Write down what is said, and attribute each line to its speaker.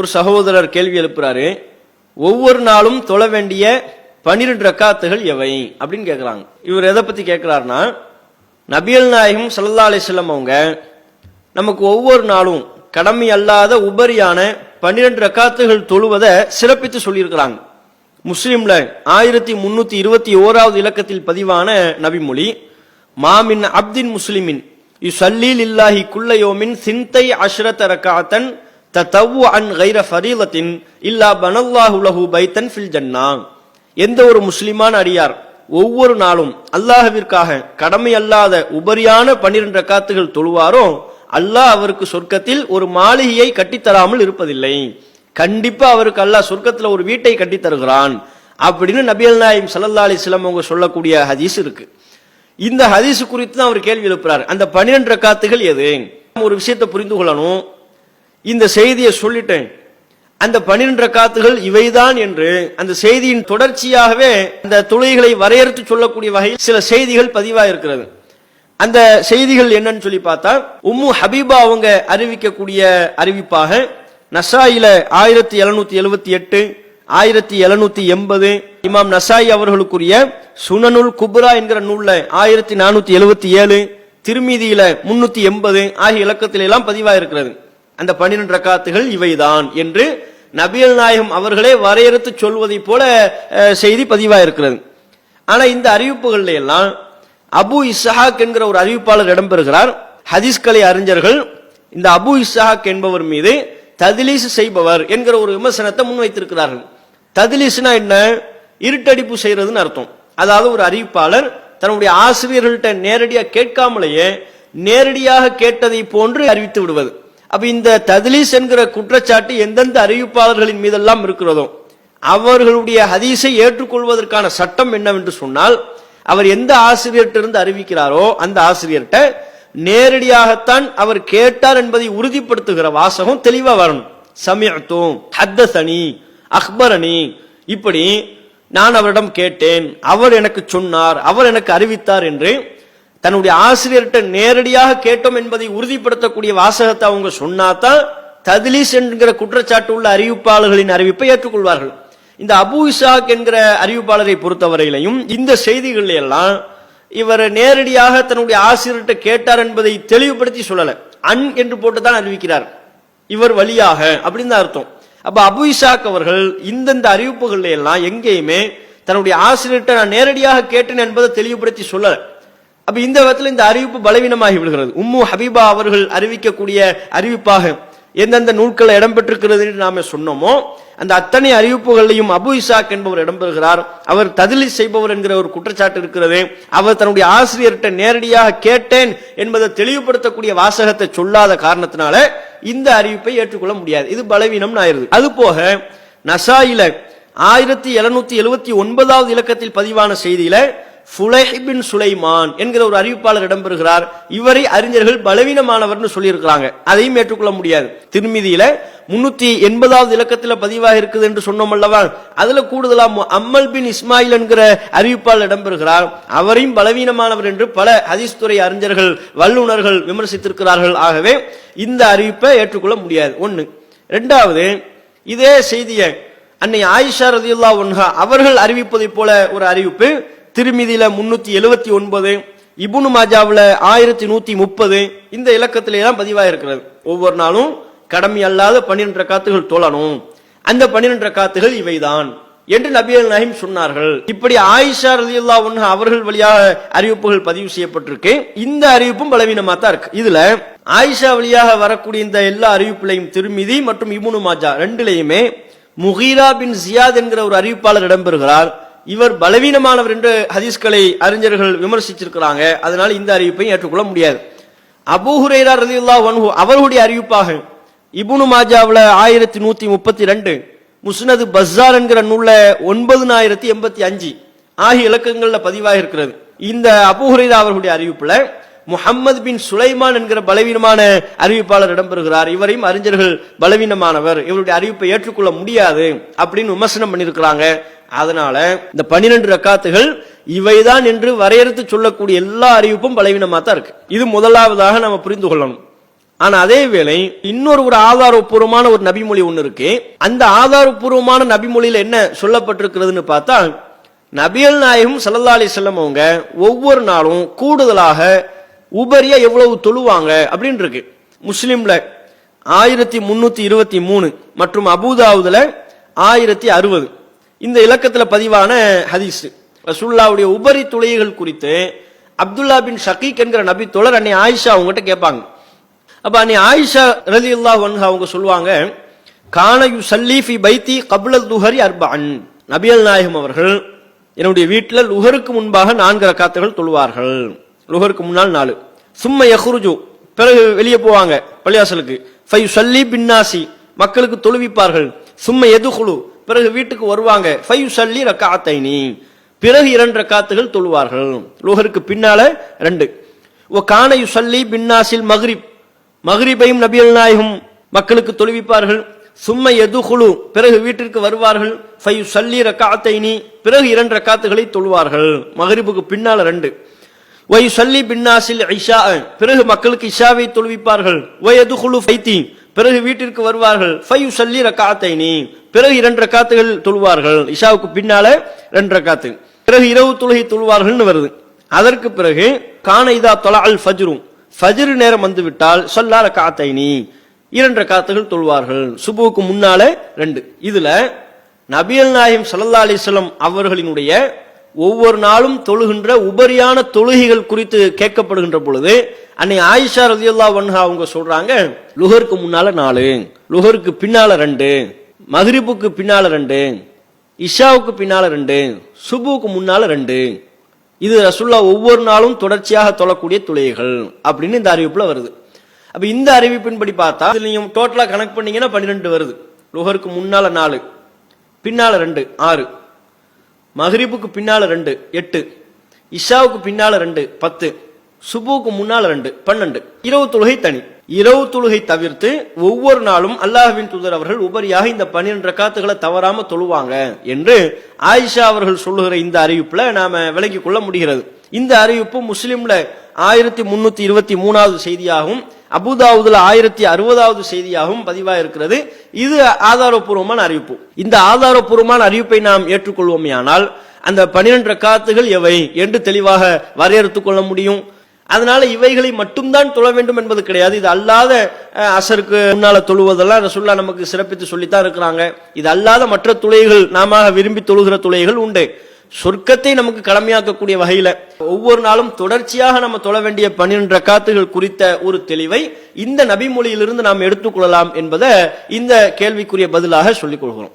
Speaker 1: ஒரு சகோதரர் கேள்வி எழுப்புறாரு ஒவ்வொரு நாளும் தொழ வேண்டிய பனிரெண்டு ரக்காத்துகள் எவை? அப்படின்னு கேட்குறாங்க இவர் எதை பத்தி கேட்கிறாருன்னா நபியல் நாயகம் சல்லா அலிஸ்லாம் அவங்க நமக்கு ஒவ்வொரு நாளும் கடமை அல்லாத உபரியான பன்னிரண்டு ரக்காத்துகள் தொழுவதை சிறப்பித்து சொல்லியிருக்கிறாங்க. முஸ்லீம்ல ஆயிரத்தி முன்னூத்தி இருபத்தி ஓராவது இலக்கத்தில் பதிவான நபிமொழி மாமின் அப்தின் முஸ்லிமின் யுசல்லீல் இல்லாஹி குல்லையோமின் சிந்தை அஷ்ரத் ரக்காத்தன் தத்தவு அன் கைர ஃபரீலத்தின் இல்லா பனல்லாஹு லஹு பைத்தன் ஃபில் ஜன்னா. எந்த ஒரு முஸ்லிமான அடியார் ஒவ்வொரு நாளும் அல்லாஹவிற்காக கடமை அல்லாத உபரியான பன்னிரண்டு காத்துகள் தொழுவாரோ அல்லாஹ் அவருக்கு சொர்க்கத்தில் ஒரு மாளிகையை கட்டித்தராமல் இருப்பதில்லை. கண்டிப்பா அவருக்கு அல்லாஹ் சொர்க்கத்துல ஒரு வீட்டை கட்டித்தருகிறான் அப்படின்னு நபியல் நாயிம் சல்லல்லா அலிஸ்லாம் அவங்க சொல்லக்கூடிய ஹதீஸ் இருக்கு. இந்த ஹதீஸ் குறித்து தான் அவர் கேள்வி எழுப்புறாரு. அந்த பன்னிரண்டு காத்துகள் எது? ஒரு விஷயத்தை புரிந்து கொள்ளணும். இந்த செய்தியை சொல்லிட்டேன். அந்த பனிரெண்டு காத்துகள் இவைதான் என்று அந்த செய்தியின் தொடர்ச்சியாகவே அந்த தொழுகைகளை வரையறுத்து சொல்லக்கூடிய வகையில் சில செய்திகள் பதிவாக இருக்கிறது அந்த செய்திகள் என்னன்னு சொல்லி பார்த்தா உம்மு ஹபீபா அவங்க அறிவிக்கக்கூடிய அறிவிப்பாக நசாயில ஆயிரத்தி எழுநூத்தி எழுபத்தி எட்டு ஆயிரத்தி எழுநூத்தி எண்பது இமாம் நசாயி அவர்களுக்குரிய சுனனுல் குப்ரா என்கிற நூல்ல ஆயிரத்தி நானூத்தி எழுபத்தி ஏழு திருமீதியில முன்னூத்தி எண்பது ஆகிய இலக்கத்தில எல்லாம் பதிவா இருக்கிறது அந்த பன்னிரண்டு ரக்காத்துகள் இவைதான் என்று நபியல் நாயகம் அவர்களே வரையறுத்து சொல்வதை போல செய்தி பதிவாக இருக்கிறது ஆனா இந்த அறிவிப்புகள்ல எல்லாம் அபு இஸ்ஹாக் என்கிற ஒரு அறிவிப்பாளர் இடம்பெறுகிறார். ஹதீஸ் கலை அறிஞர்கள் இந்த அபு இஸ்ஹாக் என்பவர் மீது ததிலீஸ் செய்பவர் என்கிற ஒரு விமர்சனத்தை முன்வைத்திருக்கிறார்கள். ததிலீசுனா என்ன? இருட்டடிப்பு செய்யறதுன்னு அர்த்தம். அதாவது ஒரு அறிவிப்பாளர் தன்னுடைய ஆசிரியர்கள்ட்ட நேரடியாக கேட்காமலேயே நேரடியாக கேட்டதை போன்று அறிவித்து விடுவது. அப்ப இந்த ததிலீஸ் என்கிற குற்றச்சாட்டு எந்தெந்த அறிவிப்பாளர்களின் மீதெல்லாம் இருக்கிறதோ அவர்களுடைய ஹதீஸை ஏற்றுக்கொள்வதற்கான சட்டம் என்னவென்று சொன்னால் அவர் எந்த ஆசிரியர்கிட்ட அறிவிக்கிறாரோ அந்த ஆசிரியர்கிட்ட நேரடியாகத்தான் அவர் கேட்டார் என்பதை உறுதிப்படுத்துகிற வாசகம் தெளிவா வரணும். சமயத்தும் ஹத்தசனி அக்பரணி இப்படி நான் அவரிடம் கேட்டேன் அவர் எனக்கு சொன்னார் அவர் எனக்கு அறிவித்தார் என்று தன்னுடைய ஆசிரியர்கிட்ட நேரடியாக கேட்டோம் என்பதை உறுதிப்படுத்தக்கூடிய வாசகத்தை அவங்க சொன்னாதான் ததிலீஸ் என்கிற குற்றச்சாட்டு உள்ள அறிவிப்பாளர்களின் அறிவிப்பை ஏற்றுக்கொள்வார்கள். இந்த அபு இசாக் என்கிற அறிவிப்பாளரை பொறுத்தவரையிலையும் இந்த செய்திகள் எல்லாம் இவர் நேரடியாக தன்னுடைய ஆசிரியர்கிட்ட கேட்டார் என்பதை தெளிவுபடுத்தி சொல்லல. அன் என்று போட்டு தான் அறிவிக்கிறார். இவர் வழியாக அப்படின்னு தான் அர்த்தம். அப்ப அபு இசாக் அவர்கள் இந்தந்த அறிவிப்புகள் எல்லாம் எங்கேயுமே தன்னுடைய ஆசிரியர்கிட்ட நான் நேரடியாக கேட்டேன் என்பதை தெளிவுபடுத்தி சொல்லலை. அப்ப இந்த விதத்துல இந்த அறிவிப்பு பலவீனமாகி விடுகிறது. உம்மு ஹபீபா அவர்கள் அறிவிக்கக்கூடிய அறிவிப்பாக எந்தெந்த நூல்கள் இடம்பெற்றிருக்கிறது என்று நாம சொன்னோமோ அந்த அத்தனை அறிவிப்புகளையும் அபு இசாக் என்பவர் இடம்பெறுகிறார். அவர் ததிலி செய்பவர் என்கிற ஒரு குற்றச்சாட்டு இருக்கிறது. அவர் தன்னுடைய ஆசிரியர்கிட்ட நேரடியாக கேட்டேன் என்பதை தெளிவுபடுத்தக்கூடிய வாசகத்தை சொல்லாத காரணத்தினால இந்த அறிவிப்பை ஏற்றுக்கொள்ள முடியாது. இது பலவீனம் ஆயிருது அது போக நசாயில ஆயிரத்தி எழுநூத்தி எழுபத்தி ஒன்பதாவது இலக்கத்தில் பதிவான செய்தியில ஃபுலைஹ் சுலைமான் என்கிற ஒரு அறிவிப்பாளர் இடம்பெறுகிறார். இவரை அறிஞர்கள் பலவீனமானவர்னு சொல்லியிருக்கிறாங்க. அதையும் ஏற்றுக்கொள்ள முடியாது. திருமிதியில முன்னூத்தி எண்பதாவது இலக்கத்துல பதிவாக இருக்குது என்று சொன்னோம் அல்லவா? அதுல கூடுதலா அம்மல் பின் இஸ்மாயில் என்கிற அறிவிப்பாளர் இடம்பெறுகிறார். அவரையும் பலவீனமானவர் என்று பல ஹதீஸ் துறை அறிஞர்கள் வல்லுனர்கள் விமர்சித்திருக்கிறார்கள். ஆகவே இந்த அறிவிப்பை ஏற்றுக்கொள்ள முடியாது. ஒண்ணு. ரெண்டாவது இதே செய்தியை அன்னை ஆயிஷா ரதியுல்லா ஒன்ஹா அவர்கள் அறிவிப்பதைப் போல ஒரு அறிவிப்பு திருமிதியில முன்னூத்தி எழுபத்தி ஒன்பது இபுனு மாஜாவுல ஆயிரத்தி நூத்தி முப்பது. இந்த இலக்கத்திலே தான் பதிவாக இருக்கிறது ஒவ்வொரு நாளும் கடமை அல்லாத பன்னிரண்டு காத்துகள் தோழணும். அந்த பன்னிரண்டு காத்துகள் இவைதான். என்று நபியல் நஹீம் சொன்னார்கள். இப்படி ஆயிஷா ரலியல்லா ஒன்ஹா அவர்கள் வழியாக அறிவிப்புகள் பதிவு செய்யப்பட்டிருக்கு. இந்த அறிவிப்பும் பலவீனமா தான் இருக்கு. இதுல ஆயிஷா வழியாக வரக்கூடிய இந்த எல்லா அறிவிப்புலையும் திருமிதி மற்றும் இபுனு மாஜா ரெண்டுலையுமே முஹீரா பின் ஜியாத் என்கிற ஒரு அறிவிப்பாளர் இடம்பெறுகிறார். இவர் பலவீனமானவர் என்று ஹதீஸ்களை அறிஞர்கள் விமர்சிச்சிருக்கிறாங்க. அதனால இந்த அறிவிப்பை ஏற்றுக்கொள்ள முடியாது. அபூ ஹுரைரா ரலியல்லாஹு அன்ஹு அவர்களுடைய அறிவிப்பாக இபுனு மாஜாவில் ஆயிரத்தி நூத்தி முப்பத்தி ரெண்டு முஸ்னது பஸ்ஸார் என்கிற நூல்ல ஒன்பதுனாயிரத்தி எண்பத்தி அஞ்சு ஆகிய இலக்கங்கள்ல பதிவாக இருக்கிறது இந்த அபு ஹுரைரா அவர்களுடைய அறிவிப்புல முஹம்மது பின் சுலைமான் என்கிற பலவீனமான அறிவிப்பாளர் இடம்பெறுகிறார். இவரையும் அறிஞர்கள் பலவீனமானவர். இவருடைய அறிவிப்பை ஏற்றுக்கொள்ள முடியாது அப்படின்னு விமர்சனம் பண்ணியிருக்கிறாங்க. அதனால இந்த பன்னிரண்டு ரக்காத்துகள் இவைதான் என்று வரையறுத்து சொல்லக்கூடிய எல்லா அறிவிப்பும் பலவீனமா தான் இருக்கு. இது முதலாவதாக நம்ம புரிந்து கொள்ளணும். ஆனா அதே வேளை இன்னொரு ஒரு ஆதாரப்பூர்வமான ஒரு நபிமொழி ஒண்ணு இருக்கு. அந்த ஆதாரப்பூர்வமான நபிமொழியில என்ன சொல்லப்பட்டிருக்கிறதுன்னு பார்த்தா நபியல் நாயகம் சல்லா அலி செல்லம் அவங்க ஒவ்வொரு நாளும் கூடுதலாக உபரியா எவ்வளவு தொழுவாங்க அப்படின்னு இருக்கு. முஸ்லீம்ல ஆயிரத்தி முன்னூத்தி இருபத்தி மூணு மற்றும் அபுதாவுதுல ஆயிரத்தி அறுபது. இந்த இலக்கத்தில் பதிவான ஹதீஸ். ரசுல்லாவுடைய உபரி துளைகள் குறித்து அப்துல்லா பின் ஷகீக் என்கிற நபி தோழர் அன்னை ஆயிஷா அவங்ககிட்ட கேட்பாங்க. அப்ப அன்னை ஆயிஷா ரலியல்லாஹு அன்ஹா அவங்க சொல்லுவாங்க கான சல்லீஃபி பைத்தி கபுல துஹரி அர்பான் நபியல் நாயகம் அவர்கள் என்னுடைய வீட்டில் லுஹருக்கு முன்பாக நான்கு ரக்காத்துகள் தொழுவார்கள். லுஹருக்கு முன்னால் நாலு. சும்ம யஹ்ருஜு பிறகு வெளியே போவாங்க பள்ளியாசலுக்கு ஃபை சல்லி பின்னாசி. மக்களுக்கு தொழுவிப்பார்கள். சும்ம எதுகுழு பிறகு வீட்டுக்கு வருவாங்க. ஃபை சல்லி ரக்காத்தைனி பிறகு இரண்டு ரக்காத்துகள் தொழுவார்கள். லோகருக்கு பின்னால ரெண்டு. ஓ கானையு சல்லி பின்னாசில் மஹ்ரிப். மஹ்ரிபையும் நபியல் நாயகம் மக்களுக்கு தொழுவிப்பார்கள். சும்ம எதுகுழு பிறகு வீட்டிற்கு வருவார்கள். ஃபைவ் சல்லி ரக்காத்தைனி பிறகு இரண்டு ரக்காத்துகளை தொழுவார்கள். மகரிபுக்கு பின்னால ரெண்டு. ஒய் சல்லி பின்னாசில் ஐஷா பிறகு மக்களுக்கு இஷாவை தொழுவிப்பார்கள். ஒய் எதுகுழு ஃபைத்தி பிறகு வீட்டிற்கு வருவார்கள். ஃபைவ் சல்லி காத்தைனி பிறகு இரண்டு ரக்காத்துகள் தொழுவார்கள். இஷாவுக்கு பின்னால ரெண்டு ரக்காத்து. பிறகு இரவு தொழுகை தொழுவார்கள்னு வருது. அதற்கு பிறகு கான இதா தொலா அல் ஃபஜ்ரும் ஃபஜ்ரு நேரம் வந்துவிட்டால் விட்டால் காத்தைனி ரக்காத்தைனி இரண்டு ரக்காத்துகள் தொழுவார்கள். சுபுவுக்கு முன்னால ரெண்டு. இதுல நபியல் நாயம் சல்லா அலிஸ்லம் அவர்களினுடைய ஒவ்வொரு நாளும் தொழுகின்ற உபரியான தொழுகைகள் குறித்து கேட்கப்படுகின்ற பொழுது அன்னை ஆயிஷா ரலியல்லாஹு வன்ஹா அவங்க சொல்றாங்க லுகருக்கு முன்னால நாலு லுகருக்கு பின்னால ரெண்டு மஹ்ரிபுக்கு பின்னால ரெண்டு இஷாவுக்கு பின்னால ரெண்டு சுபுவுக்கு முன்னால ரெண்டு. இது ரசுல்லா ஒவ்வொரு நாளும் தொடர்ச்சியாக தொழக்கூடிய தொழுகைகள் அப்படின்னு இந்த அறிவிப்புல வருது. அப்ப இந்த அறிவிப்பின்படி பார்த்தா இதுல நீங்க டோட்டலா கணக்கு பண்ணீங்கன்னா பன்னிரெண்டு வருது. லுகருக்கு முன்னால நாலு பின்னால ரெண்டு ஆறு. மஹ்ரிபுக்கு பின்னால் ரெண்டு எட்டு. இஷாவுக்கு பின்னால் ரெண்டு பத்து. சுபுவுக்கு முன்னால் ரெண்டு பன்னெண்டு. இரவு தொழுகை தனி. இரவு தொழுகை தவிர்த்து ஒவ்வொரு நாளும் அல்லாஹ்வின் தூதர் அவர்கள் உபரியாக இந்த பன்னிரண்டு ரக்காத்துகளை தவறாம தொழுவாங்க என்று ஆயிஷா அவர்கள் சொல்லுகிற இந்த அறிவிப்புல நாம விலகிக் கொள்ள முடிகிறது. இந்த அறிவிப்பு முஸ்லிம்ல ஆயிரத்தி முன்னூத்தி இருபத்தி மூணாவது செய்தியாகவும் அபுதாவுதுல ஆயிரத்தி அறுபதாவது செய்தியாகவும் பதிவாக இருக்கிறது இது ஆதாரப்பூர்வமான அறிவிப்பு. இந்த ஆதாரப்பூர்வமான அறிவிப்பை நாம் ஏற்றுக்கொள்வோமேயானால் அந்த பனிரெண்டு ரக்காத்துகள் எவை என்று தெளிவாக வரையறுத்துக் கொள்ள முடியும். அதனால இவைகளை மட்டும்தான் தொழ வேண்டும் என்பது கிடையாது. இது அல்லாத அசருக்கு முன்னால தொழுவதெல்லாம் ரசுல்லா நமக்கு சிறப்பித்து சொல்லித்தான் இருக்கிறாங்க. இது அல்லாத மற்ற துளைகள் நாம விரும்பி தொழுகிற துளைகள் உண்டு. சொர்க்கத்தை நமக்கு கடமையாக்கக்கூடிய வகையில ஒவ்வொரு நாளும் தொடர்ச்சியாக நம்ம தொழ வேண்டிய பன்னிரண்டு காத்துகள் குறித்த ஒரு தெளிவை இந்த நபிமொழியிலிருந்து நாம் எடுத்துக்கொள்ளலாம் என்பதை இந்த கேள்விக்குரிய பதிலாக சொல்லிக் கொள்கிறோம்.